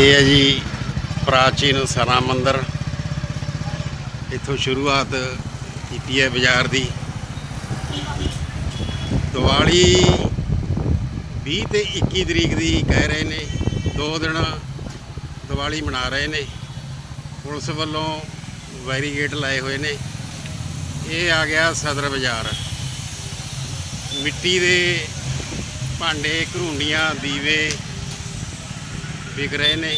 ਇਹ ਹੈ ਜੀ ਪ੍ਰਾਚੀਨ ਸਰਾ ਮੰਦਰ। ਇੱਥੋਂ ਸ਼ੁਰੂਆਤ ਕੀਤੀ ਹੈ ਬਾਜ਼ਾਰ ਦੀ। ਦੀਵਾਲੀ 20 ਤੇ 21 ਤਰੀਕ ਦੀ ਕਹਿ ਰਹੇ ਨੇ। ਦੋ ਦਿਨ ਦੀਵਾਲੀ ਮਨਾ ਰਹੇ ਨੇ। ਪੁਲਿਸ ਵੱਲੋਂ ਬੈਰੀਗੇਟ ਲਾਏ ਹੋਏ ਨੇ। ਇਹ ਆ ਗਿਆ ਸਦਰ ਬਾਜ਼ਾਰ। ਮਿੱਟੀ ਦੇ ਭਾਂਡੇ, ਘਰੂੰਡੀਆਂ, ਦੀਵੇ ਵਿਕ ਰਹੇ ਨੇ।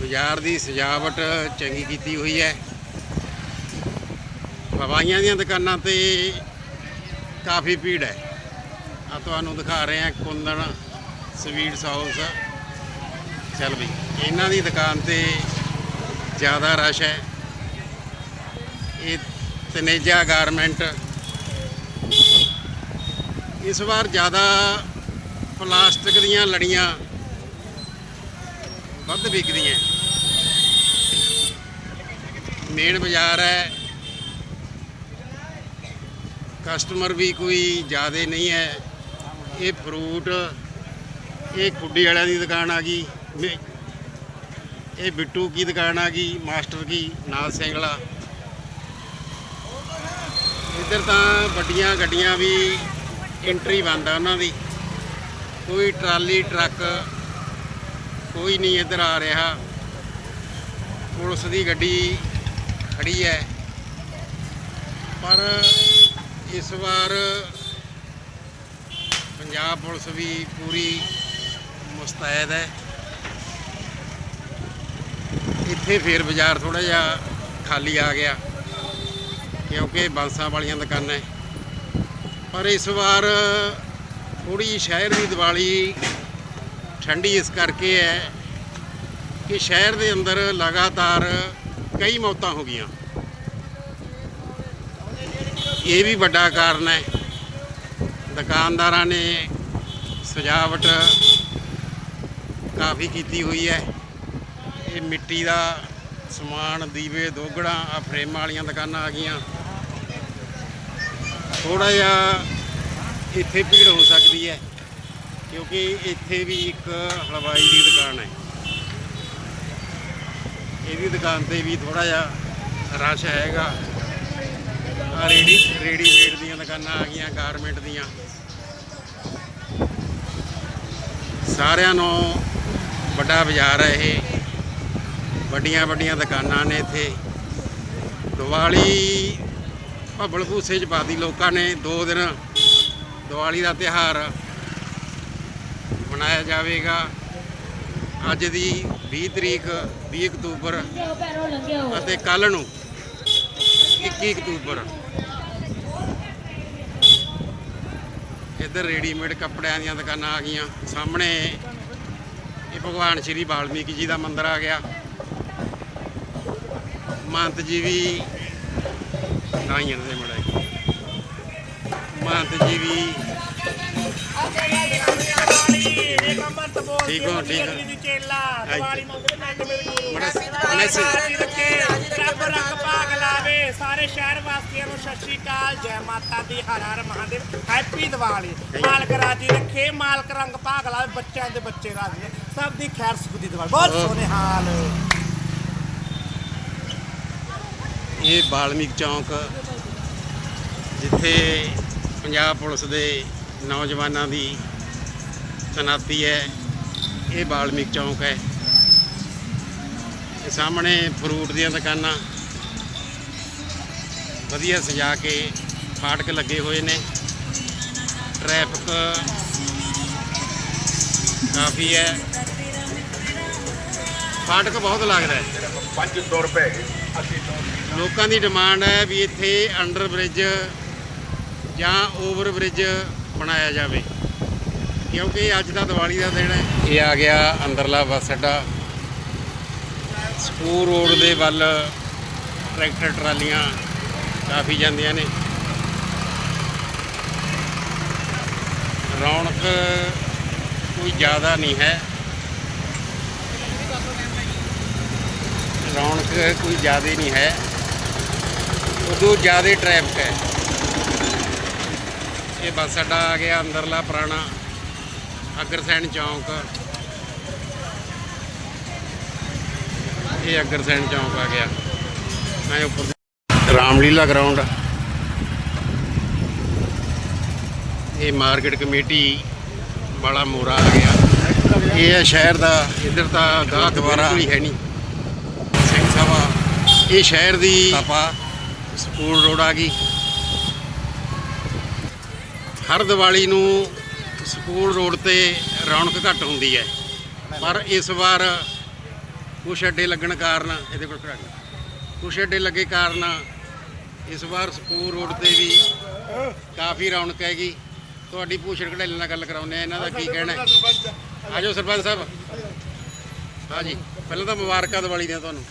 ਬਾਜ਼ਾਰ ਦੀ ਸਜਾਵਟ ਚੰਗੀ ਕੀਤੀ ਹੋਈ ਹੈ। ਹਵਾਈਆਂ ਦੀਆਂ ਦੁਕਾਨਾਂ ਤੇ ਕਾਫੀ ਭੀੜ ਹੈ। ਆ ਤੁਹਾਨੂੰ ਦਿਖਾ ਰਹੇ ਹਾਂ ਕੁੰਦਨ ਸਵੀਟਸ ਹਾਊਸ। ਚੱਲ ਵੀ ਇਹਨਾਂ ਦੀ ਦੁਕਾਨ ਤੇ ਜ਼ਿਆਦਾ ਰਸ਼ ਹੈ। ਇਹ ਤਨੇਜਾ ਗਾਰਮੈਂਟ। ਇਸ ਵਾਰ ਜ਼ਿਆਦਾ ਪਲਾਸਟਿਕ ਦੀਆਂ ਲੜੀਆਂ ਵੱਧ ਵਿਕਦੀਆਂ। ਮੇਨ ਬਾਜ਼ਾਰ ਹੈ। ਕਸਟਮਰ ਵੀ ਕੋਈ ਜ਼ਿਆਦਾ ਨਹੀਂ ਹੈ। ਇਹ ਫਰੂਟ, ਇਹ ਖੁੱਡੀ ਵਾਲਿਆਂ ਦੀ ਦੁਕਾਨ ਆ ਗਈ। ਇਹ ਬਿੱਟੂ ਕੀ ਦੁਕਾਨ ਆ ਗਈ, ਮਾਸਟਰ ਕੀ, ਨਾਲ ਸਿੰਗਲਾ। ਇੱਧਰ ਤਾਂ ਵੱਡੀਆਂ ਗੱਡੀਆਂ ਵੀ ਐਂਟਰੀ ਬੰਦ ਆ ਉਹਨਾਂ ਦੀ। ਕੋਈ ਟਰਾਲੀ, ਟਰੱਕ ਕੋਈ ਨਹੀਂ ਇੱਧਰ ਆ ਰਿਹਾ। ਪੁਲਿਸ ਦੀ ਗੱਡੀ ਖੜੀ ਹੈ। ਪਰ ਇਸ ਵਾਰ ਪੰਜਾਬ ਪੁਲਿਸ ਵੀ ਪੂਰੀ ਮੁਸਤੈਦ ਹੈ। ਇੱਥੇ ਫੇਰ ਬਾਜ਼ਾਰ ਥੋੜਾ ਜਿਹਾ ਖਾਲੀ ਆ ਗਿਆ, ਕਿਉਂਕਿ ਬਾਂਸਾਂ ਵਾਲੀਆਂ ਦੁਕਾਨਾਂ ਪਰ ਇਸ ਵਾਰ ਥੋੜੀ ਸ਼ਹਿਰ ਦੀ ਦੀਵਾਲੀ ਠੰਡੀ ਇਸ ਕਰਕੇ ਹੈ ਕਿ ਸ਼ਹਿਰ ਦੇ ਅੰਦਰ ਲਗਾਤਾਰ ਕਈ ਮੌਤਾਂ ਹੋ ਗਈਆਂ। ਇਹ ਵੀ ਵੱਡਾ ਕਾਰਨ ਹੈ। ਦੁਕਾਨਦਾਰਾਂ ਨੇ ਸਜਾਵਟ ਕਾਫੀ ਕੀਤੀ ਹੋਈ ਹੈ। ਇਹ ਮਿੱਟੀ ਦਾ ਸਮਾਨ, ਦੀਵੇ, ਦੋਗੜਾਂ ਆ ਫਰੇਮਾਂ ਵਾਲੀਆਂ ਦੁਕਾਨਾਂ ਆ ਗਈਆਂ। ਥੋੜਾ ਜਿਹਾ ਇੱਥੇ ਭੀੜ ਹੋ ਸਕਦੀ ਹੈ। ਕਿਉਂਕਿ ਇੱਥੇ ਵੀ ਇੱਕ ਹਲਵਾਈ ਦੀ ਦੁਕਾਨ ਹੈ। ਇਹਦੀ ਦੁਕਾਨ ਤੇ ਵੀ ਥੋੜਾ ਜਿਹਾ ਰਸ਼ ਹੈਗਾ। ਆਹ ਰੇਡੀ, ਰੈਡੀਮੇਡ ਦੀਆਂ ਦੁਕਾਨਾਂ ਆ ਗਈਆਂ, ਗਾਰਮੈਂਟ ਦੀਆਂ। ਸਾਰਿਆਂ ਨੂੰ ਵੱਡਾ ਬਾਜ਼ਾਰ ਹੈ ਇਹ। ਵੱਡੀਆਂ ਵੱਡੀਆਂ ਦੁਕਾਨਾਂ ਨੇ ਇੱਥੇ। ਦੀਵਾਲੀ ਭੱਬਲ ਭੂਸੇ ਚ ਪਾਦੀ ਲੋਕਾਂ ਨੇ। ਦੋ ਦਿਨ ਦੀਵਾਲੀ ਦਾ ਤਿਹਾਰ ਮਨਾਇਆ ਜਾਵੇਗਾ। ਅੱਜ ਦੀ 20 ਤਰੀਕ 20 ਅਕਤੂਬਰ ਅਤੇ ਕੱਲ ਨੂੰ 21 ਅਕਤੂਬਰ। ਇੱਧਰ ਰੈਡੀਮੇਡ ਕੱਪੜਿਆਂ ਦੀਆਂ ਦੁਕਾਨਾਂ ਆ ਗਈਆਂ। ਸਾਹਮਣੇ ਇਹ ਭਗਵਾਨ ਸ਼੍ਰੀ ਵਾਲਮੀਕੀ ਜੀ ਦਾ ਮੰਦਿਰ ਆ ਗਿਆ। ਮਹੰਤ ਜੀ ਵੀ ਨਾਈਆਂ ਦੇ ਮੜਾ ਮਹੰਤ ਜੀ ਵੀ ਠੀਕ ਹੋ, ਠੀਕ ਹੋ। ਦੀਵਾਲੀ ਮੰਗਦੇ ਨੰਦ ਮੇਰੇ ਗੁਰੂ ਬੜਾ ਮੈਸੇਜ ਸਾਜੀ ਰੱਖੇ ਰੱਬ ਰੰਗ ਭਾਗ ਲਾਵੇ। ਸਾਰੇ ਸ਼ਹਿਰ ਵਾਸੀਆਂ ਨੂੰ ਸਤਿ ਸ਼੍ਰੀ ਅਕਾਲ। ਜੈ ਮਾਤਾ ਦੀ ਹਰ ਹਰ ਮਹਾਦੇਵ। ਹੈਪੀ ਦੀਵਾਲੀ। ਮਾਲਕ ਰਾਜੀ ਰੱਖੇ ਮਾਲਕ ਰੰਗ ਭਾਗ ਲਾਵੇ ਬੱਚਿਆਂ ਦੇ ਬੱਚੇ ਰਾਜੀ ਨੇ। ਸਭ ਦੀ ਖੈਰ ਸੁਖ ਦੀ ਦੀਵਾਲੀ। ਬਹੁਤ ਸੋਹਣੇ ਹਾਲ। ਇਹ ਬਾਲਮੀਕ ਚੌਂਕ ਜਿੱਥੇ ਪੰਜਾਬ ਪੁਲਿਸ ਦੇ ਨੌਜਵਾਨਾਂ ਦੀ ਤਨਾਤੀ ਹੈ ਇਹ ਬਾਲਮੀਕ ਚੌਂਕ ਹੈ। ਇਹ ਸਾਹਮਣੇ ਫਰੂਟ ਦੀਆਂ ਦੁਕਾਨਾਂ ਵਧੀਆ ਸਜਾ ਕੇ ਫਾਟਕ ਲੱਗੇ ਹੋਏ ਨੇ। ਟ੍ਰੈਫਿਕ ਕਾਫੀ ਹੈ। ਫਾਟਕ ਬਹੁਤ ਲੱਗਦਾ ਹੈ। 500 ਰੁਪਏ ਲੋਕਾਂ ਦੀ ਡਿਮਾਂਡ ਹੈ ਵੀ ਇੱਥੇ ਅੰਡਰ ਬ੍ਰਿਜ ਜਾਂ ਓਵਰ ਬ੍ਰਿਜ ਬਣਾਇਆ ਜਾਵੇ। ਕਿਉਂਕਿ ਅੱਜ ਦਾ ਦੀਵਾਲੀ ਦਾ ਦਿਨ ਹੈ। ਇਹ ਆ ਗਿਆ ਅੰਦਰਲਾ ਬੱਸ ਅੱਡਾ। ਸਕੂਲ ਰੋਡ ਦੇ ਵੱਲ ਟਰੈਕਟਰ ਟਰਾਲੀਆਂ ਕਾਫੀ ਜਾਂਦੀਆਂ ਨੇ। ਰੌਣਕ ਕੋਈ ਜ਼ਿਆਦਾ ਨਹੀਂ ਹੈ। ਰੌਣਕ ਕੋਈ ਜ਼ਿਆਦਾ ਨਹੀਂ ਹੈ। ਉਦੋਂ ਜ਼ਿਆਦਾ ਟ੍ਰੈਫਿਕ ਹੈ। ਇਹ ਬੱਸ ਅੱਡਾ ਆ ਗਿਆ ਅੰਦਰਲਾ ਪੁਰਾਣਾ ਅਗਰਸੈਨ ਚੌਂਕ। ਇਹ ਅਗਰਸੈਨ ਚੌਂਕ ਆ ਗਿਆ। ਮੈਂ ਉੱਪਰ ਰਾਮਲੀਲਾ ਗਰਾਊਂਡ ਇਹ ਮਾਰਕੀਟ ਕਮੇਟੀ ਵਾਲਾ ਮੋਰਾ ਆ ਗਿਆ। ਇਹ ਹੈ ਸ਼ਹਿਰ ਦਾ ਇੱਧਰ ਤਾਂ ਗਾਹ ਦੁਆਰਾ ਹੀ ਹੈ ਨਹੀਂ। ਸਿੰਘ ਸਭਾ। ਇਹ ਸ਼ਹਿਰ ਦੀ ਸਕੂਲ ਰੋਡ ਆ ਗਈ। ਹਰ ਦੀਵਾਲੀ ਨੂੰ ਸਕੂਲ ਰੋਡ ਤੇ ਰੌਣਕ ਘੱਟ ਹੁੰਦੀ ਹੈ। ਪਰ ਇਸ ਵਾਰ ਕੁਛ ਅੱਡੇ ਲੱਗਣ ਕਾਰਨ ਇਹਦੇ ਕੋਲ ਖੜਾ ਕੁਛ ਅੱਡੇ ਲੱਗੇ ਕਾਰਨ ਇਸ ਵਾਰ ਸਕੂਲ ਰੋਡ ਤੇ ਵੀ ਕਾਫੀ ਰੌਣਕ ਹੈਗੀ। ਤੁਹਾਡੀ ਭੂਸ਼ਣ ਘੜੇਲੇ ਨਾਲ ਗੱਲ ਕਰਾਉਂਦੇ ਆ ਇਹਨਾਂ ਦਾ ਕੀ ਕਹਿਣਾ ਹੈ? ਆਜੋ ਸਰਪੰਚ ਸਾਹਿਬ। ਹਾਂਜੀ ਪਹਿਲਾਂ ਤਾਂ ਮੁਬਾਰਕਾਂ ਦੀਵਾਲੀ ਦੀਆਂ ਤੁਹਾਨੂੰ।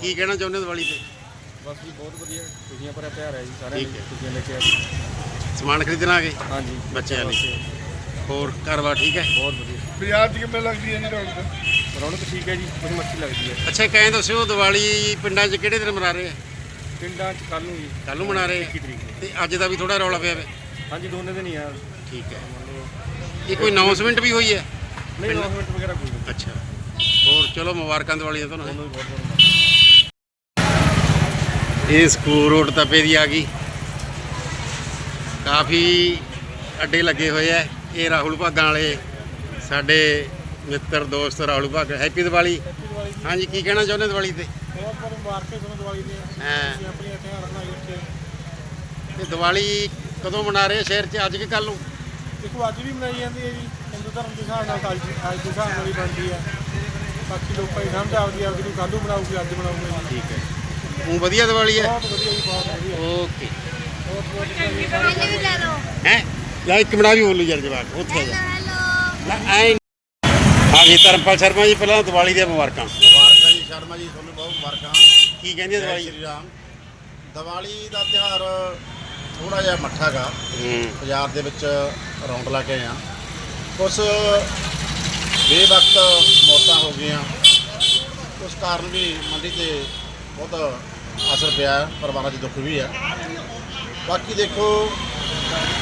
ਕੀ ਕਹਿਣਾ ਚਾਹੁੰਦੇ ਹੋ ਦੀਵਾਲੀ ਤੇ? ਬਸ ਜੀ ਬਹੁਤ ਵਧੀਆ ਖੁਸ਼ੀਆਂ ਭਰਿਆ ਪਿਆਰ ਹੈ ਜੀ ਸਾਰਿਆਂ ਨੂੰ। ਖੁਸ਼ੀਆਂ ਲੈ ਕੇ ਆ ਜੀ ਸਮਾਨ ਖਰੀਦਣ ਆ ਗਏ ਹਾਂਜੀ। ਬੱਚਿਆਂ ਲਈ। ਹੋਰ ਘਰ-ਬਾਰ ਠੀਕ ਹੈ? ਬਹੁਤ ਵਧੀਆ। ਬਾਜ਼ਾਰ 'ਚ ਕਿਵੇਂ ਲੱਗਦੀ ਹੈ ਜੀ ਰੌਣਕ? ਰੌਣਕ ਠੀਕ ਹੈ ਜੀ ਬਹੁਤ ਮੱਛੀ ਲੱਗਦੀ ਹੈ। ਅੱਛਾ ਕਹੇ ਦੱਸਿਓ ਦੀਵਾਲੀ ਪਿੰਡਾਂ 'ਚ ਕਿਹੜੇ ਦਿਨ ਮਨਾ ਰਹੇ ਆ? ਪਿੰਡਾਂ 'ਚ ਕੱਲ ਨੂੰ ਜੀ। ਕੱਲ ਨੂੰ ਮਨਾ ਰਹੇ ਆ? 21 ਤਰੀਕ ਨੂੰ। ਤੇ ਅੱਜ ਦਾ ਵੀ ਥੋੜਾ ਰੌਲਾ ਪਿਆ ਵੇ? ਹਾਂਜੀ ਦੋਨੇ ਦਿਨ ਹੀ ਆ। ਠੀਕ ਹੈ। ਇਹ ਕੋਈ ਅਨਾਉਂਸਮੈਂਟ ਵੀ ਹੋਈ ਹੈ? ਨਹੀਂ ਅਨਾਉਂਸਮੈਂਟ ਵਗੈਰਾ ਕੋਈ ਨਹੀਂ। ਅੱਛਾ। ਹੋਰ ਚਲੋ ਮੁਬਾਰਕਾਂ ਦੀਵਾਲੀ ਤੁਹਾਨੂੰ ਤੁਹਾਨੂੰ। ਵੀ ਬਹੁਤ ਬਹੁਤ ਇਹ ਸਕੂਲ ਰੋਡ ਤਪੇ ਦੀ ਆ ਗਈ। ਕਾਫੀ ਅੱਡੇ ਲੱਗੇ ਹੋਏ ਆ। ਇਹ ਰਾਹੁਲ ਭਾਗਾਂ ਵਾਲੇ ਸਾਡੇ ਮਿੱਤਰ ਦੋਸਤ ਰਾਹੁਲ ਭਾਗ ਹੈਪੀ ਦੀਵਾਲੀ। ਹਾਂਜੀ ਕੀ ਕਹਿਣਾ ਚਾਹੁੰਦੇ ਦੀਵਾਲੀ ਤੇ? ਬਹੁਤ ਮੁਬਾਰਕਾਂ ਤੁਹਾਨੂੰ ਨਾਲ ਇੱਥੇ ਦੀਵਾਲੀ ਕਦੋਂ ਮਨਾ ਰਹੇ ਆ ਸ਼ਹਿਰ 'ਚ? ਅੱਜ ਕਿ ਕੱਲ ਨੂੰ? ਦੇਖੋ ਅੱਜ ਵੀ ਮਨਾਈ ਜਾਂਦੀ ਹੈ ਜੀ। ਹਿੰਦੂ ਧਰਮ ਦੇ ਹਿਸਾਬ ਨਾਲ ਅੱਜ ਅੱਜ ਦੇ ਹਿਸਾਬ ਨਾਲ ਹੀ ਬਣਦੀ ਹੈ। ਬਾਕੀ ਲੋਕਾਂ ਦੀ ਸਮਝ ਆਪਦੀ ਆਪਦੀ ਨੂੰ ਕੱਲ੍ਹ ਨੂੰ ਬਣਾਉਗੀ ਅੱਜ ਜੀ ਠੀਕ ਹੈ। ਉਹ ਵਧੀਆ ਦੀਵਾਲੀ ਹੈ? ਬਹੁਤ ਵਧੀਆ ਜੀ ਬਹੁਤ ਵਧੀਆ। ਓਕੇ। ਮੈਨੂੰ ਵੀ ਲੈ ਲਓ ਹੈ? ਲੈ ਇੱਕ ਮਿੰਟ ਵੀ ਬੋਲੂ ਯਾਰ ਜਵਾਕ ਉੱਥੇ ਜਾ। ਹੈਲੋ ਲੈ ਐ ਹਾਂਜੀ ਧਰਮਪਾਲ ਸ਼ਰਮਾ ਜੀ ਪਹਿਲਾਂ ਦੀਵਾਲੀ ਦੀਆਂ ਮੁਬਾਰਕਾਂ। ਮੁਬਾਰਕਾਂ ਜੀ ਸ਼ਰਮਾ ਜੀ ਤੁਹਾਨੂੰ ਬਹੁਤ ਮੁਬਾਰਕਾਂ। ਕੀ ਕਹਿੰਦੀ ਜੈ ਦੀਵਾਲੀ? ਸ਼੍ਰੀ ਰਾਮ। ਦੀਵਾਲੀ ਦਾ ਤਿਉਹਾਰ ਥੋੜਾ ਜਿਹਾ ਮੱਠਾ ਗਾ। ਹੂੰ। ਬਾਜ਼ਾਰ ਦੇ ਵਿੱਚ ਰੌਣਕ ਲਾ ਕੇ ਹਾਂ। ਕੁਛ ਬੇਵਕਤ ਮੌਤਾਂ ਹੋ ਗਈਆਂ। ਉਸ ਕਾਰਨ ਵੀ ਮੰਡੀ ਤੇ ਬਹੁਤ ਅਸਰ ਪਿਆ ਹੈ, ਪਰਿਵਾਰਾਂ 'ਚ ਦੁੱਖ ਵੀ ਹੈ। ਬਾਕੀ ਦੇਖੋ,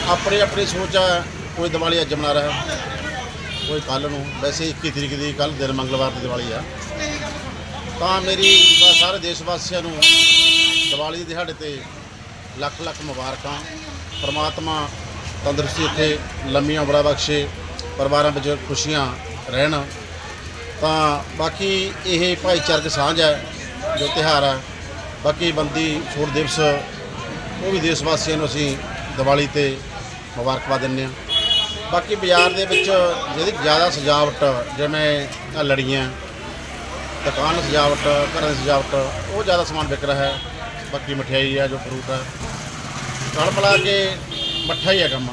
ਆਪਣੀ ਆਪਣੀ ਸੋਚ ਹੈ ਕੋਈ ਦੀਵਾਲੀ ਅੱਜ ਮਨਾ ਰਿਹਾ। ਕੋਈ ਕੱਲ ਨੂੰ, ਵੈਸੇ 21 ਤਰੀਕ ਦੀ ਕੱਲ ਦਿਨ ਮੰਗਲਵਾਰ ਦੀ ਦੀਵਾਲੀ ਆ। ਤਾਂ ਮੇਰੀ ਸਾਰੇ ਦੇਸ਼ ਵਾਸੀਆਂ ਨੂੰ ਦੀਵਾਲੀ ਦੇ ਦਿਹਾੜੇ ਤੇ ਲੱਖ ਲੱਖ ਮੁਬਾਰਕਾਂ। ਪਰਮਾਤਮਾ ਤੰਦਰੁਸਤੀ ਇੱਥੇ ਲੰਮੀਆਂ ਉਮਰਾਂ ਬਖਸ਼ੇ, ਪਰਿਵਾਰਾਂ ਵਿੱਚ ਖੁਸ਼ੀਆਂ ਰਹਿਣ। ਤਾਂ ਬਾਕੀ ਇਹ ਭਾਈਚਾਰਕ ਸਾਂਝ ਹੈ, ਜੋ ਤਿਉਹਾਰ ਹੈ ਬਾਕੀ ਬੰਦੀ ਛੋੜ ਦਿਵਸ ਉਹ ਵੀ ਦੇਸ਼ ਵਾਸੀਆਂ ਨੂੰ ਅਸੀਂ ਦੀਵਾਲੀ ਤੇ ਮੁਬਾਰਕਬਾਦ ਦਿੰਦੇ ਹਾਂ। ਬਾਕੀ ਬਾਜ਼ਾਰ ਦੇ ਵਿੱਚ ਜਿਹਦੀ ਜ਼ਿਆਦਾ ਸਜਾਵਟ, ਜਿਵੇਂ ਲੜੀਆਂ, ਦੁਕਾਨ ਸਜਾਵਟ, ਘਰਾਂ ਦੀ ਸਜਾਵਟ, ਉਹ ਜ਼ਿਆਦਾ ਸਮਾਨ ਵਿਕ ਰਿਹਾ ਹੈ। ਬਾਕੀ ਮਠਿਆਈ ਹੈ ਜੋ ਫਰੂਟ ਹੈ ਰਲ ਮਿਲਾ ਕੇ ਮੱਠਾ ਹੀ ਹੈ ਕੰਮ।